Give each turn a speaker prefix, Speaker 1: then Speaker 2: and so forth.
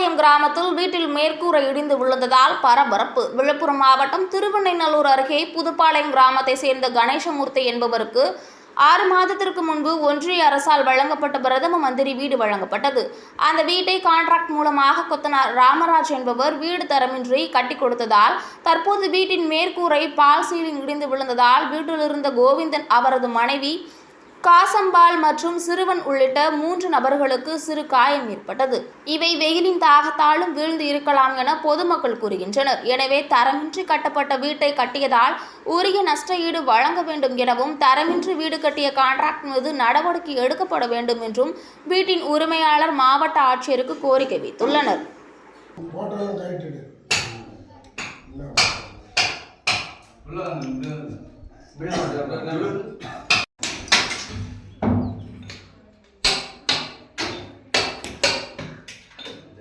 Speaker 1: புதுப்பாளையம் கிராமத்தில் வீட்டில் மேற்கூரை இடிந்து விழுந்ததால் பரபரப்பு. விழுப்புரம் மாவட்டம் திருவண்ணைநல்லூர் அருகே புதுப்பாளையம் கிராமத்தை சேர்ந்த கணேசமூர்த்தி என்பவருக்கு ஆறு மாதத்திற்கு முன்பு ஒன்றிய அரசால் வழங்கப்பட்ட பிரதம மந்திரி வீடு வழங்கப்பட்டது. அந்த வீட்டை கான்ட்ராக்ட் மூலமாக கொத்தனார் ராமராஜ் என்பவர் வீடு தரமின்றி கட்டி கொடுத்ததால் தற்போது வீட்டின் மேற்கூரை பால் சீலிங் இடிந்து விழுந்ததால் வீட்டில் இருந்த கோவிந்தன் அவரது மனைவி காசம்பாள் மற்றும் சிறுவன் உள்ளிட்ட மூன்று நபர்களுக்கு சிறு காயம் ஏற்பட்டது. இவை வெயிலின் தாகத்தாலும் வீழ்ந்து இருக்கலாம் என பொதுமக்கள் கூறுகின்றனர். எனவே தரமின்றி கட்டப்பட்ட வீட்டை கட்டியதால் உரிய நஷ்ட ஈடு வழங்க வேண்டும் எனவும் தரமின்றி வீடு கட்டிய கான்ட்ராக்ட் மீது நடவடிக்கை எடுக்கப்பட வேண்டும் என்றும் வீட்டின் உரிமையாளர் மாவட்ட ஆட்சியருக்கு கோரிக்கை வைத்துள்ளனர்.
Speaker 2: உள்ள